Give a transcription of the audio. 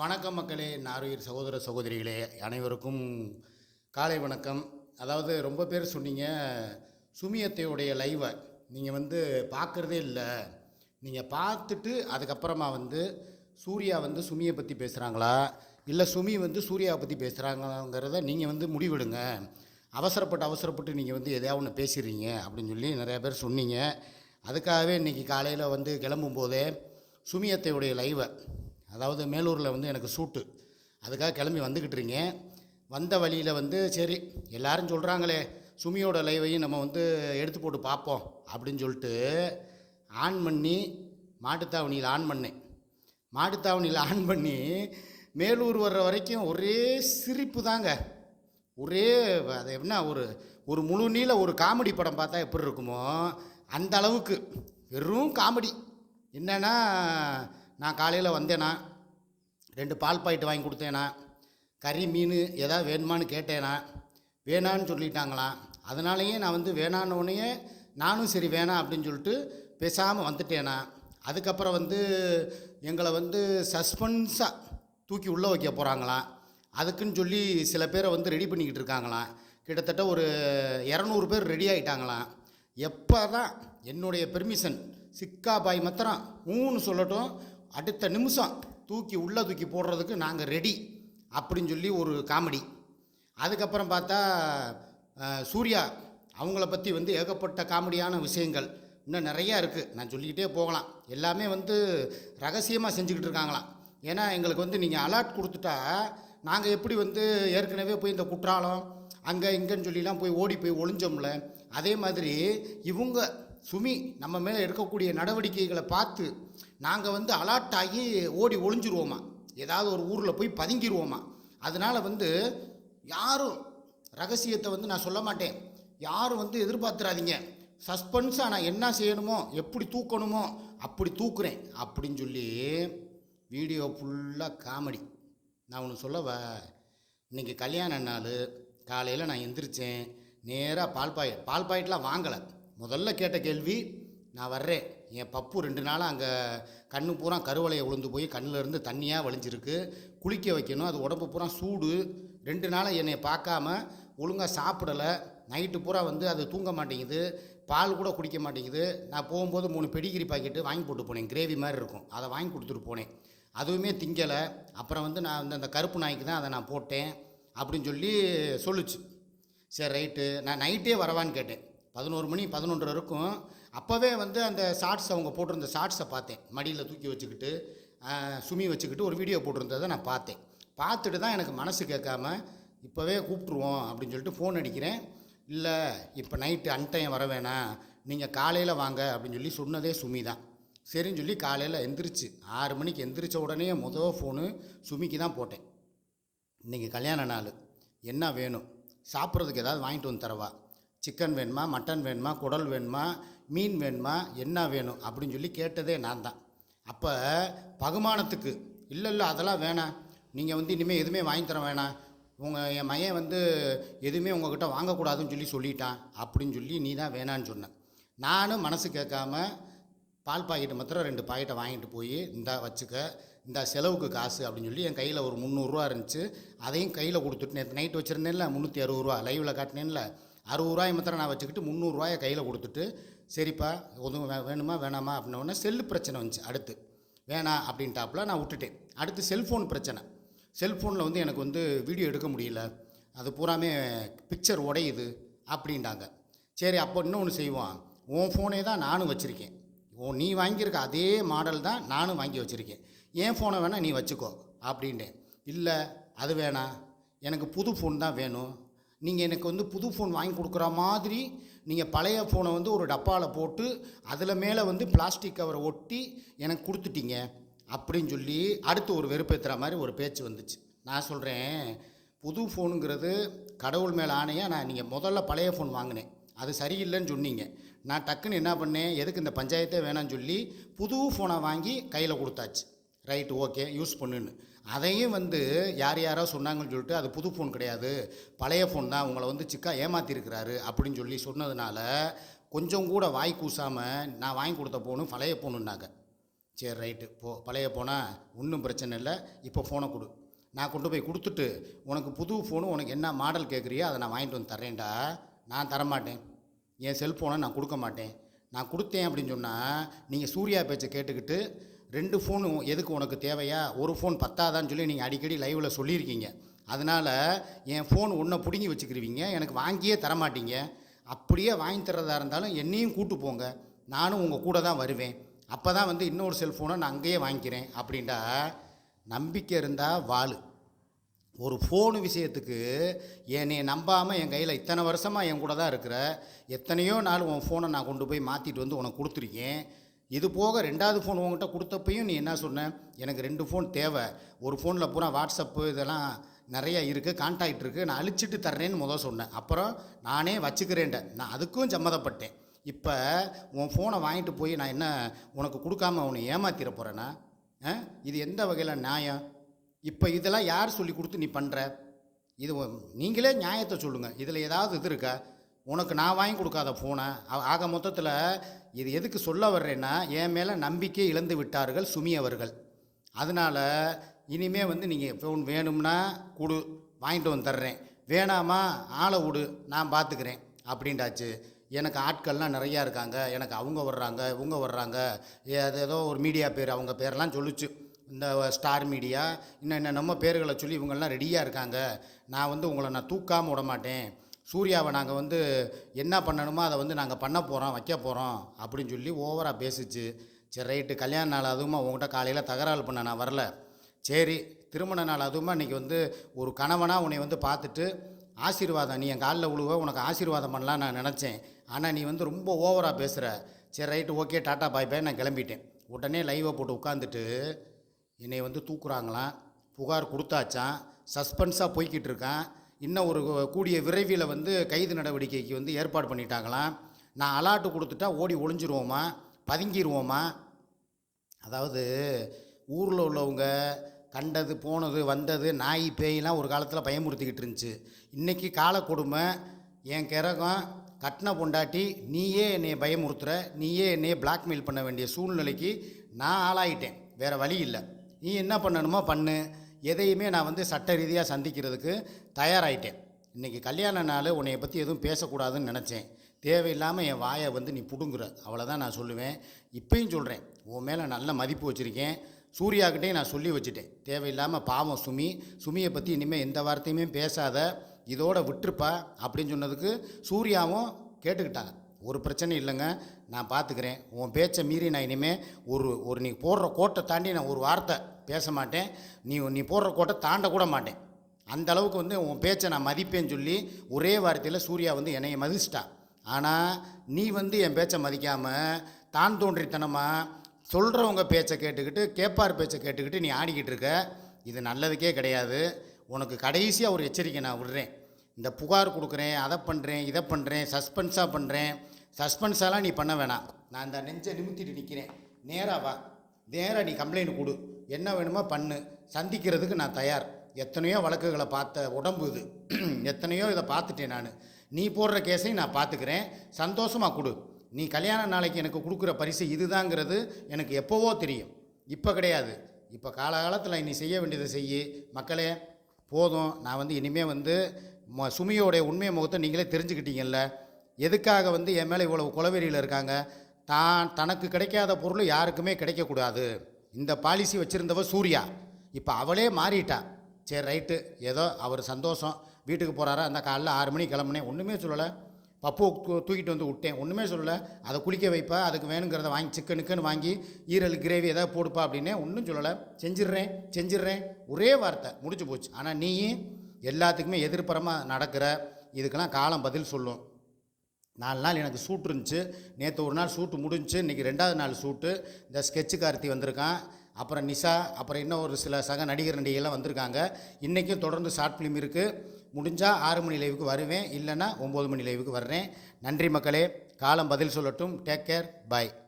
வணக்கம் மக்களே நாருயிர் சகோதர சகோதரிகளே அனைவருக்கும் காலை வணக்கம். அதாவது ரொம்ப பேர் சொன்னீங்க சுமியத்தையுடைய லைவை நீங்கள் வந்து பார்க்குறதே இல்லை. நீங்கள் பார்த்துட்டு அதுக்கப்புறமா வந்து சூர்யா வந்து சுமியை பற்றி பேசுகிறாங்களா இல்லை சுமி வந்து சூர்யாவை பற்றி பேசுகிறாங்களாங்கிறத நீங்கள் வந்து முடிவெடுங்க. அவசரப்பட்டு அவசரப்பட்டு நீங்கள் வந்து எதையாவது ஒன்று பேசிடுறீங்க அப்படின்னு சொல்லி நிறையா பேர் சொன்னீங்க. அதுக்காகவே இன்றைக்கி காலையில் வந்து கிளம்பும்போதே சுமியத்தையுடைய லைவை அதாவது மேலூரில் வந்து எனக்கு சூட்டு. அதுக்காக கிளம்பி வந்துக்கிட்டுறீங்க வந்த வழியில் வந்து சரி எல்லாரும் சொல்கிறாங்களே சுமியோட லைவையும் நம்ம வந்து எடுத்து போட்டு பார்ப்போம் அப்படின்னு சொல்லிட்டு ஆன் பண்ணி மாட்டுத்தாவணியில் ஆன் பண்ணேன். மாட்டுத்தாவணியில் ஆன் பண்ணி மேலூர் வர்ற வரைக்கும் ஒரே சிரிப்பு தாங்க. ஒரே அது என்ன ஒரு ஒரு முழு நீள ஒரு காமெடி படம் பார்த்தா எப்படி இருக்குமோ அந்த அளவுக்கு. வெறும் காமெடி. என்னென்னா நான் காலையில் வந்தேனா ரெண்டு பால் பாயிட்டு வாங்கி கொடுத்தேனா கறி மீன் எதாவது வேணுமான்னு கேட்டேனா வேணான்னு சொல்லிட்டாங்களாம் அதனாலேயே நான் வந்து வேணான்னொடனே நானும் சரி வேணாம் அப்படின்னு சொல்லிட்டு பேசாமல் வந்துட்டேனா. அதுக்கப்புறம் வந்து எங்களை வந்து சஸ்பென்ஸாக தூக்கி உள்ளே வைக்க போகிறாங்களாம் அதுக்குன்னு சொல்லி சில பேரை வந்து ரெடி பண்ணிக்கிட்டு இருக்காங்களாம் கிட்டத்தட்ட ஒரு இரநூறு பேர் ரெடி ஆகிட்டாங்களாம் எப்போ தான் என்னுடைய பெர்மிஷன் சிக்கா பாய் மாத்திரம் ஊன்னு சொல்லட்டும் அடுத்த நிமிஷம் தூக்கி உள்ளே தூக்கி போடுறதுக்கு நாங்கள் ரெடி அப்படின்னு சொல்லி ஒரு காமெடி அதுக்கப்புறம் பார்த்தா சூர்யா அவங்கள பற்றி வந்து ஏகப்பட்ட காமெடியான விஷயங்கள் இன்னும் நிறையா இருக்குது நான் சொல்லிக்கிட்டே போகலாம். எல்லாமே வந்து ரகசியமாக செஞ்சுக்கிட்டு இருக்காங்களாம். ஏன்னா எங்களுக்கு வந்து நீங்கள் அலர்ட் கொடுத்துட்டா நாங்கள் எப்படி வந்து ஏற்கனவே போய் இந்த குற்றாலம் அங்கே இங்கேன்னு சொல்லிலாம் போய் ஓடி போய் ஒளிஞ்சோம்ல அதே மாதிரி இவங்க சுமி நம்ம மேலே எடுக்கக்கூடிய நடவடிக்கைகளை பார்த்து நாங்கள் வந்து அலாட் ஆகி ஓடி ஒளிஞ்சிருவோமா? ஏதாவது ஒரு ஊரில் போய் பதுங்கிடுவோமா அதனால் வந்து யாரும் ரகசியத்தை வந்து நான் சொல்ல மாட்டேன். யாரும் வந்து எதிர்பார்த்துறாதீங்க சஸ்பென்ஸாக நான் என்ன செய்யணுமோ எப்படி தூக்கணுமோ அப்படி தூக்குறேன். அப்படின்னு சொல்லி வீடியோ ஃபுல்லாக காமெடி நான் ஒன்று சொல்லவா இன்றைக்கி கல்யாண நாள் காலையில் நான் எந்திரிச்சேன். நேராக பால் பாக்கெட் பால் பாக்கெட்லாம் வாங்கலை. முதல்ல கேட்ட கேள்வி நான் வர்றேன். என் பப்பு ரெண்டு நாளாக அங்கே கண்ணு பூரா கருவலையை உளுந்து போய் கண்ணுலிருந்து தண்ணியாக வலிஞ்சிருக்கு குளிக்க வைக்கணும். அது உடம்பு பூரா சூடு. ரெண்டு நாளாக என்னை பார்க்காம ஒழுங்காக சாப்பிடலை. நைட்டு பூரா வந்து அது தூங்க மாட்டேங்குது. பால் கூட குடிக்க மாட்டேங்குது. நான் போகும்போது மூணு பெடிகிரி பாக்கெட்டு வாங்கி போட்டு போனேன். கிரேவி மாதிரி இருக்கும். அதை வாங்கி கொடுத்துட்டு போனேன். அதுவுமே திங்கலை. அப்புறம் வந்து நான் வந்து அந்த கருப்பு நாய்க்கு தான் அதை நான் போட்டேன். அப்படின்னு சொல்லி சொல்லுச்சு. சரி ரைட்டு. நான் நைட்டே வரவான்னு கேட்டேன். பதினோரு மணி பதினொன்று இருக்கும். அப்போவே வந்து அந்த ஷார்ட்ஸ் அவங்க போட்டிருந்த ஷார்ட்ஸை பார்த்தேன். மடியில் தூக்கி வச்சுக்கிட்டு சுமி வச்சுக்கிட்டு ஒரு வீடியோ போட்டிருந்ததை நான் பார்த்தேன். பார்த்துட்டு தான் எனக்கு மனசு கேட்காம இப்போவே கூப்பிட்ருவோம் அப்படின்னு சொல்லிட்டு ஃபோன் அடிக்கிறேன். இல்லை இப்போ நைட்டு அன்டைம் வர வேணாம். நீங்கள் காலையில் வாங்க அப்படின்னு சொல்லி சொன்னதே சுமி தான். சரின்னு சொல்லி காலையில் எந்திரிச்சு ஆறு மணிக்கு எந்திரிச்ச உடனே மொதல் ஃபோனு சுமிக்கு தான் போட்டேன். இன்றைக்கி கல்யாண நாள். என்ன வேணும்? சாப்பிட்றதுக்கு ஏதாவது வாங்கிட்டு வந்து தரவா? சிக்கன் வேணுமா மட்டன் வேணுமா குடல் வேணுமா மீன் வேணுமா என்ன வேணும் அப்படின்னு சொல்லி கேட்டதே நான் தான். அப்போ பகுமானத்துக்கு இல்லை இல்லை அதெல்லாம் வேணாம். நீங்கள் வந்து இனிமேல் எதுவுமே வாங்கி தர வேணாம். உங்கள் என் மையன் வந்து எதுவுமே உங்ககிட்ட வாங்கக்கூடாதுன்னு சொல்லி சொல்லிட்டான் அப்படின்னு சொல்லி நீ தான் வேணான்னு சொன்னேன் நானும் மனசு கேட்காம பால் பாக்கெட்டு மாத்திரம் ரெண்டு பாக்கெட்டை வாங்கிட்டு போய் இந்தா வச்சுக்க இந்த செலவுக்கு காசு அப்படின்னு சொல்லி என் கையில் ஒரு முந்நூறுரூவா இருந்துச்சு. அதையும் கையில் கொடுத்துட்டு நேற்று நைட் வச்சுருந்தேன்ல முந்நூற்றி அறுபது ரூபா லைவில் காட்டினேன்ல அறுபது ரூபாய் மாத்திரம் நான் வச்சுக்கிட்டு முந்நூறுரூவாயை கையில் கொடுத்துட்டு சரிப்பா ஒன்றும் வே- வேணுமா வேணாமா அப்படின்னோடனே செல்லு பிரச்சனை வந்துச்சு அடுத்து. வேணாம் அப்படின்ட்டாப்புல நான் விட்டுட்டேன். அடுத்து செல்ஃபோன் பிரச்சனை. செல்ஃபோனில் வந்து எனக்கு வந்து வீடியோ எடுக்க முடியல. அது பூராமே பிக்சர் உடையுது அப்படின்ட்டாங்க. சரி அப்போ இன்னொன்று செய்வோம் உன் ஃபோனே தான் நானும் வச்சுருக்கேன். ஓ நீ வாங்கியிருக்க அதே மாடல் தான் நானும் வாங்கி வச்சுருக்கேன். என் ஃபோனை வேணால் நீ வச்சுக்கோ அப்படின்ட்டேன். இல்லை அது வேணாம். எனக்கு புது ஃபோன் தான் வேணும். நீங்கள் எனக்கு வந்து புது ஃபோன் வாங்கி கொடுக்குற மாதிரி நீங்கள் பழைய ஃபோனை வந்து ஒரு டப்பாவில் போட்டு அதில் மேலே வந்து பிளாஸ்டிக் கவரை ஒட்டி எனக்கு கொடுத்துட்டீங்க. அப்படின்னு சொல்லி அடுத்து ஒரு வெறுப்பேற்றுற மாதிரி ஒரு பேச்சு வந்துச்சு. நான் சொல்கிறேன் புது ஃபோனுங்கிறது கடவுள் மேலே ஆணையாக நான் நீங்கள் முதல்ல பழைய ஃபோன் வாங்கினேன். அது சரியில்லைன்னு சொன்னீங்க. நான் டக்குன்னு என்ன பண்ணேன் எதுக்கு இந்த பஞ்சாயத்தே வேணாம்னு சொல்லி புது ஃபோனை வாங்கி கையில் கொடுத்தாச்சு. ரைட்டு ஓகே யூஸ் பண்ணுன்னு. அதையும் வந்து யார் யாரோ சொன்னாங்கன்னு சொல்லிட்டு அது புது ஃபோன் கிடையாது. பழைய ஃபோன் தான் உங்களை வந்து சிக்கா ஏமாற்றிருக்கிறாரு அப்படின்னு சொல்லி சொன்னதுனால கொஞ்சம் கூட வாய் கூசாமல் நான் வாங்கி கொடுத்த ஃபோனு பழைய ஃபோனுன்னாங்க சரி ரைட்டு போ பழைய போனால் ஒன்றும் பிரச்சனை இல்லை இப்போ ஃபோனை கொடு. நான் கொண்டு போய் கொடுத்துட்டு உனக்கு புது ஃபோனு உனக்கு என்ன மாடல் கேட்குறியோ அதை நான் வாங்கிட்டு வந்து தரேன்டா நான் தரமாட்டேன். என் செல்ஃபோனை நான் கொடுக்க மாட்டேன். நான் கொடுத்தேன் அப்படின்னு சொன்னால் நீங்கள் சூர்யா பேச்சை கேட்டுக்கிட்டு ரெண்டு ஃபோனு எதுக்கு உனக்கு தேவையா? ஒரு ஃபோன் பத்தாதான்னு சொல்லி நீங்கள் அடிக்கடி லைவில் சொல்லியிருக்கீங்க. அதனால் என் ஃபோன் ஒன்றை பிடுங்கி வச்சுக்கிருவீங்க எனக்கு வாங்கியே தரமாட்டீங்க. அப்படியே வாங்கி தர்றதா இருந்தாலும் என்னையும் கூட்டு போங்க. நானும் உங்கள் கூட தான் வருவேன். அப்போ தான் வந்து இன்னொரு செல்ஃபோனை நான் அங்கேயே வாங்கிக்கிறேன் அப்படின்டா நம்பிக்கை இருந்தால் வாள் ஒரு ஃபோனு விஷயத்துக்கு என்னை நம்பாமல் என் கையில் இத்தனை வருஷமாக என் கூட தான் இருக்கிற எத்தனையோ நாள் உன் ஃபோனை நான் கொண்டு போய் மாற்றிட்டு வந்து உனக்கு கொடுத்துருக்கேன். இது போக ரெண்டாவது ஃபோன் உங்கள்கிட்ட கொடுத்தப்பையும் நீ என்ன சொன்ன? எனக்கு ரெண்டு ஃபோன் தேவை. ஒரு ஃபோனில் பூரா வாட்ஸ்அப்பு இதெல்லாம் நிறையா இருக்குது கான்டாக்ட் இருக்குது நான் அழிச்சிட்டு தர்றேன்னு முதல் சொன்னேன். அப்புறம் நானே வச்சுக்கிறேன்ட. நான் அதுக்கும் சம்மதப்பட்டேன். இப்போ உன் ஃபோனை வாங்கிட்டு போய் நான் என்ன உனக்கு கொடுக்காம உன்னை ஏமாத்திட போகிறேன்னா ஆ? இது எந்த வகையில் நியாயம்? இப்போ இதெல்லாம் யார் சொல்லி கொடுத்து நீ பண்ணுற இது நீங்களே நியாயத்தை சொல்லுங்கள் இதில் ஏதாவது இது இருக்கா? உனக்கு நான் வாங்கி கொடுக்காத ஃபோனை ஆக மொத்தத்தில் இது எதுக்கு சொல்ல வர்றேன்னா என் மேலே நம்பிக்கை இழந்து விட்டார்கள் சுமி அவர்கள். அதனால் இனிமே வந்து நீங்கள் ஃபோன் வேணும்னா கொடு வாங்கிட்டு வந்து தர்றேன். வேணாமா ஆளை விடு நான் பார்த்துக்கிறேன் அப்படின்டாச்சு. எனக்கு ஆட்கள்லாம் நிறையா இருக்காங்க எனக்கு அவங்க வர்றாங்க இவங்க வர்றாங்க ஏ- அது ஏதோ ஒரு மீடியா பேர் அவங்க பேர்லாம் சொல்லுச்சு. இந்த ஸ்டார் மீடியா இன்னும் இன்னும் நம்ம பேர்களை சொல்லி இவங்கெல்லாம் ரெடியாக இருக்காங்க. நான் வந்து உங்களை நான் தூக்காமல் விட மாட்டேன் சூர்யாவை நாங்கள் வந்து என்ன பண்ணணுமோ அதை வந்து நாங்கள் பண்ண போகிறோம் வைக்க போகிறோம் அப்படின்னு சொல்லி ஓவராக பேசிச்சு. சரி ரைட்டு கல்யாண நாள் அதுவுமா உங்கள்கிட்ட காலையில் தகராறு பண்ண நான் வரல. சரி திருமண நாள் அதுவுமா இன்றைக்கி வந்து ஒரு கணவனாக உன்னை வந்து பார்த்துட்டு ஆசீர்வாதம் நீ என் காலில் உழுவ உனக்கு ஆசீர்வாதம் பண்ணலாம் நான் நினச்சேன். ஆனால் நீ வந்து ரொம்ப ஓவராக பேசுகிற சரி right okay tata bye bye நான் கிளம்பிட்டேன். உடனே லைவை போட்டு உட்காந்துட்டு என்னை வந்து தூக்குறாங்களாம். புகார் கொடுத்தாச்சான் சஸ்பென்ஸாக போய்கிட்டு இருக்கான். இன்னும் ஒரு கூடிய விரைவில் வந்து கைது நடவடிக்கைக்கு வந்து ஏற்பாடு பண்ணிட்டாங்களாம். நான் அலாட்டு கொடுத்துட்டா ஓடி ஒளிஞ்சிருவோமா? பதுங்கிடுவோமா அதாவது ஊரில் உள்ளவங்க கண்டது போனது வந்தது நாய் பேயெல்லாம் ஒரு காலத்தில் பயமுறுத்திக்கிட்டு இருந்துச்சு. இன்றைக்கி கால கொடுமை என் கிறகம் கட்டின பொண்டாட்டி நீயே என்னை பயமுறுத்துற நீயே என்னையே பிளாக்மெயில் பண்ண வேண்டிய சூழ்நிலைக்கு நான் ஆளாயிட்டேன். வேறு வழி இல்லை. நீ என்ன பண்ணணுமோ பண்ணு. எதையுமே நான் வந்து சட்ட ரீதியாக சந்திக்கிறதுக்கு தயாராகிட்டேன் இன்றைக்கி கல்யாண நாள் உன்னைய பற்றி எதுவும் பேசக்கூடாதுன்னு நினச்சேன். தேவையில்லாமல் என் வாயை வந்து நீ பிடுங்குற. அவ்வளோதான் நான் சொல்லுவேன். இப்பயும் சொல்கிறேன் உன் மேலே நல்ல மதிப்பு வச்சுருக்கேன். சூர்யாக்கிட்டே நான் சொல்லி வச்சுட்டேன். தேவையில்லாமல் பாவம் சுமி. சுமியை பற்றி இனிமேல் எந்த வார்த்தையுமே பேசாத. இதோட விட்டுருப்பா அப்படின்னு சொன்னதுக்கு சூர்யாவும் கேட்டுக்கிட்டாங்க. ஒரு பிரச்சனை இல்லைங்க. நான் பார்த்துக்கிறேன். உன் பேச்சை மீறி நான் இனிமேல் ஒரு ஒரு நீ போடுற கோட்டை தாண்டி நான் ஒரு வார்த்தை பேச மாட்டேன். நீ நீ போடுற கோட்டை தாண்டக்கூட மாட்டேன். அந்த அளவுக்கு வந்து உன் பேச்சை நான் மதிப்பேன்னு சொல்லி ஒரே வார்த்தையில் சூர்யா வந்து என்னையை மதிச்சிட்டா. ஆனால் நீ வந்து என் பேச்சை மதிக்காமல் தான் தோன்றித்தனமாக சொல்கிறவங்க பேச்சை கேட்டுக்கிட்டு கேட்பார் பேச்சை கேட்டுக்கிட்டு நீ ஆடிக்கிட்டு இருக்க. இது நல்லதுக்கே கிடையாது. உனக்கு கடைசியாக ஒரு எச்சரிக்கை நான் விடுறேன். இந்த புகார் கொடுக்குறேன் அதை பண்ணுறேன் இதை பண்ணுறேன் சஸ்பென்ஸாக பண்ணுறேன் சஸ்பென்ஸெல்லாம் நீ பண்ண வேணாம். நான் இந்த நெஞ்சை நிமித்திட்டு நிற்கிறேன் நேராக வா. நேராக நீ கம்ப்ளைண்ட் கொடு. என்ன வேணுமோ பண்ணு. சந்திக்கிறதுக்கு நான் தயார். எத்தனையோ வழக்குகளை பார்த்த உடம்பு இது. எத்தனையோ இதை பார்த்துட்டேன் நான். நீ போடுற கேஸையும் நான் பார்த்துக்கிறேன். சந்தோஷமாக கொடு. நீ கல்யாண நாளைக்கு எனக்கு கொடுக்குற பரிசு இதுதாங்கிறது எனக்கு எப்போவோ தெரியும். இப்போ கிடையாது. இப்போ காலகாலத்தில் நீ செய்ய வேண்டியதை செய்யி. மக்களே போதும். நான் வந்து இனிமேல் வந்து ம சுமியோடைய உண்மை முகத்தை நீங்களே தெரிஞ்சுக்கிட்டீங்கல்ல. எதுக்காக வந்து என் மேலே இவ்வளவு குலவெறியில் இருக்காங்க? தான் தனக்கு கிடைக்காத பொருள் யாருக்குமே கிடைக்கக்கூடாது. இந்த பாலிசி வச்சுருந்தவ சூர்யா. இப்போ அவளே மாறிட்டா. சரி ரைட்டு. ஏதோ அவர் சந்தோஷம். வீட்டுக்கு போகிறாரா அந்த காலைல ஆறு மணிக்கு கிளம்புனேன் ஒன்றுமே சொல்லலை. பப்பு தூக்கிட்டு வந்து விட்டேன். ஒன்றுமே சொல்லலை. அதை குளிக்க வைப்பா? அதுக்கு வேணுங்கிறத வாங்கி சிக்கனுக்குன்னு வாங்கி ஈரல் கிரேவி ஏதாவது போடுப்பா அப்படின்னே ஒன்றும் சொல்லலை. செஞ்சிடுறேன் செஞ்சிடுறேன். ஒரே வார்த்தை. முடிஞ்சு போச்சு. ஆனால் நீயும் எல்லாத்துக்குமே எதிர்ப்புறமாக நடக்கிற. இதுக்கெல்லாம் காலம் பதில் சொல்லும். நாலு நாள் எனக்கு சூட் இருந்துச்சு. நேற்று ஒரு நாள் சூட்டு முடிஞ்சுச்சு. இன்றைக்கி ரெண்டாவது நாள் சூட்டு. இந்த ஸ்கெட்சு கார்த்தி வந்திருக்கான். அப்புறம் நிஷா அப்புறம் இன்னும் ஒரு சில சக நடிகர் நடிகைலாம் வந்திருக்காங்க. இன்றைக்கும் தொடர்ந்து ஷார்ட் ஃபிலிம் இருக்குது முடிஞ்சால் ஆறு மணி லைவுக்கு வருவேன். இல்லைன்னா ஒம்பது மணி லைவுக்கு வர்றேன். நன்றி மக்களே. காலம் பதில் சொல்லட்டும். Take care. பாய்